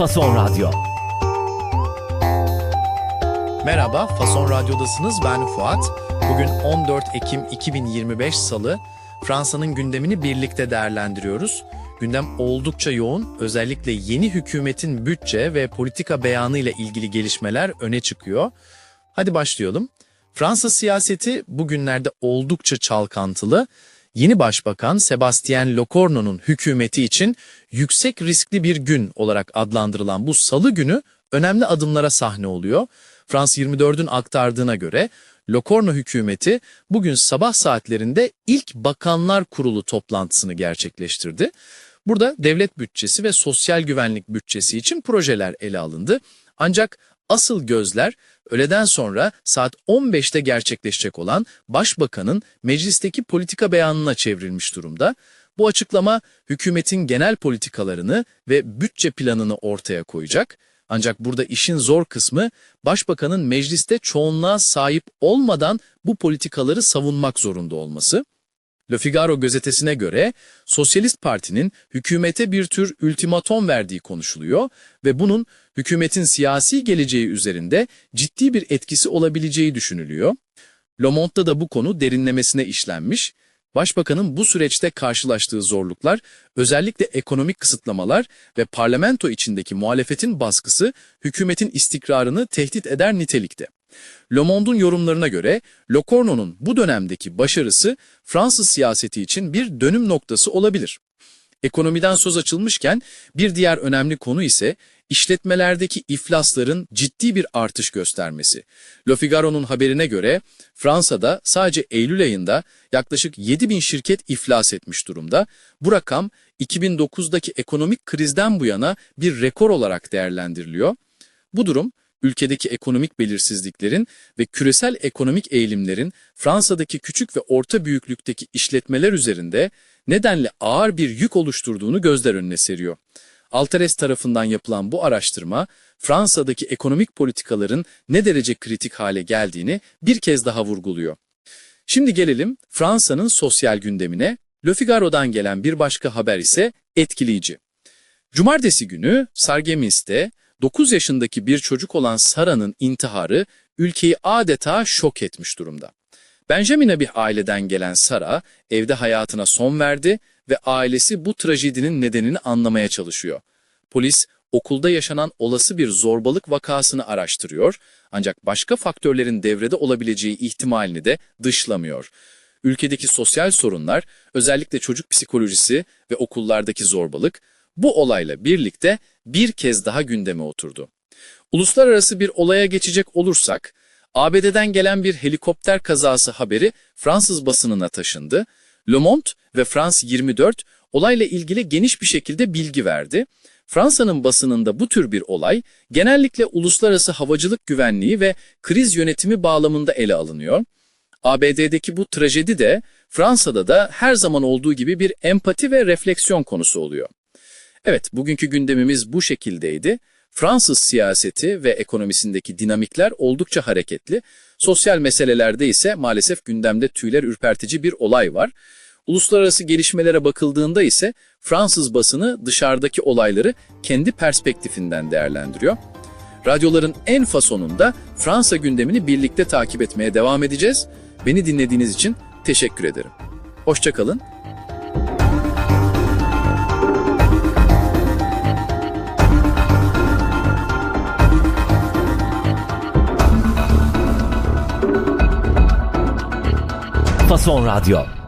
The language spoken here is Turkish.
Fason Radyo. Merhaba, Fason Radyo'dasınız. Ben Fuat. Bugün 14 Ekim 2025 Salı. Fransa'nın gündemini birlikte değerlendiriyoruz. Gündem oldukça yoğun. Özellikle yeni hükümetin bütçe ve politika beyanı ile ilgili gelişmeler öne çıkıyor. Hadi başlayalım. Fransa siyaseti bugünlerde oldukça çalkantılı. Yeni başbakan Sebastien Locorno'nun hükümeti için yüksek riskli bir gün olarak adlandırılan bu salı günü önemli adımlara sahne oluyor. Frans 24'ün aktardığına göre Locorno hükümeti bugün sabah saatlerinde ilk Bakanlar Kurulu toplantısını gerçekleştirdi. Burada devlet bütçesi ve sosyal güvenlik bütçesi için projeler ele alındı. Ancak asıl gözler öğleden sonra saat 15'te gerçekleşecek olan Başbakanın meclisteki politika beyanına çevrilmiş durumda. Bu açıklama hükümetin genel politikalarını ve bütçe planını ortaya koyacak. Ancak burada işin zor kısmı Başbakanın mecliste çoğunluğa sahip olmadan bu politikaları savunmak zorunda olması. Le Figaro gazetesine göre Sosyalist Parti'nin hükümete bir tür ultimatom verdiği konuşuluyor ve bunun hükümetin siyasi geleceği üzerinde ciddi bir etkisi olabileceği düşünülüyor. Le Monde'da da bu konu derinlemesine işlenmiş. Başbakanın bu süreçte karşılaştığı zorluklar, özellikle ekonomik kısıtlamalar ve parlamento içindeki muhalefetin baskısı hükümetin istikrarını tehdit eder nitelikte. Le Monde'un yorumlarına göre Locorno'nun bu dönemdeki başarısı Fransız siyaseti için bir dönüm noktası olabilir. Ekonomiden söz açılmışken bir diğer önemli konu ise işletmelerdeki iflasların ciddi bir artış göstermesi. Le Figaro'nun haberine göre Fransa'da sadece Eylül ayında yaklaşık 7 bin şirket iflas etmiş durumda. Bu rakam 2009'daki ekonomik krizden bu yana bir rekor olarak değerlendiriliyor. Bu durum ülkedeki ekonomik belirsizliklerin ve küresel ekonomik eğilimlerin Fransa'daki küçük ve orta büyüklükteki işletmeler üzerinde nedenle ağır bir yük oluşturduğunu gözler önüne seriyor. Altares tarafından yapılan bu araştırma, Fransa'daki ekonomik politikaların ne derece kritik hale geldiğini bir kez daha vurguluyor. Şimdi gelelim Fransa'nın sosyal gündemine. Le Figaro'dan gelen bir başka haber ise etkileyici. Cumartesi günü Sargemis'te 9 yaşındaki bir çocuk olan Sara'nın intiharı ülkeyi adeta şok etmiş durumda. Benjamin'e bir aileden gelen Sara evde hayatına son verdi ve ailesi bu trajedinin nedenini anlamaya çalışıyor. Polis okulda yaşanan olası bir zorbalık vakasını araştırıyor ancak başka faktörlerin devrede olabileceği ihtimalini de dışlamıyor. Ülkedeki sosyal sorunlar, özellikle çocuk psikolojisi ve okullardaki zorbalık bu olayla birlikte bir kez daha gündeme oturdu. Uluslararası bir olaya geçecek olursak, ABD'den gelen bir helikopter kazası haberi Fransız basınına taşındı. Le Monde ve France 24 olayla ilgili geniş bir şekilde bilgi verdi. Fransa'nın basınında bu tür bir olay genellikle uluslararası havacılık güvenliği ve kriz yönetimi bağlamında ele alınıyor. ABD'deki bu trajedi de Fransa'da da her zaman olduğu gibi bir empati ve refleksiyon konusu oluyor. Evet, bugünkü gündemimiz bu şekildeydi. Fransız siyaseti ve ekonomisindeki dinamikler oldukça hareketli. Sosyal meselelerde ise maalesef gündemde tüyler ürpertici bir olay var. Uluslararası gelişmelere bakıldığında ise Fransız basını dışarıdaki olayları kendi perspektifinden değerlendiriyor. Radyoların en fasonunda Fransa gündemini birlikte takip etmeye devam edeceğiz. Beni dinlediğiniz için teşekkür ederim. Hoşçakalın. Fason Radyo.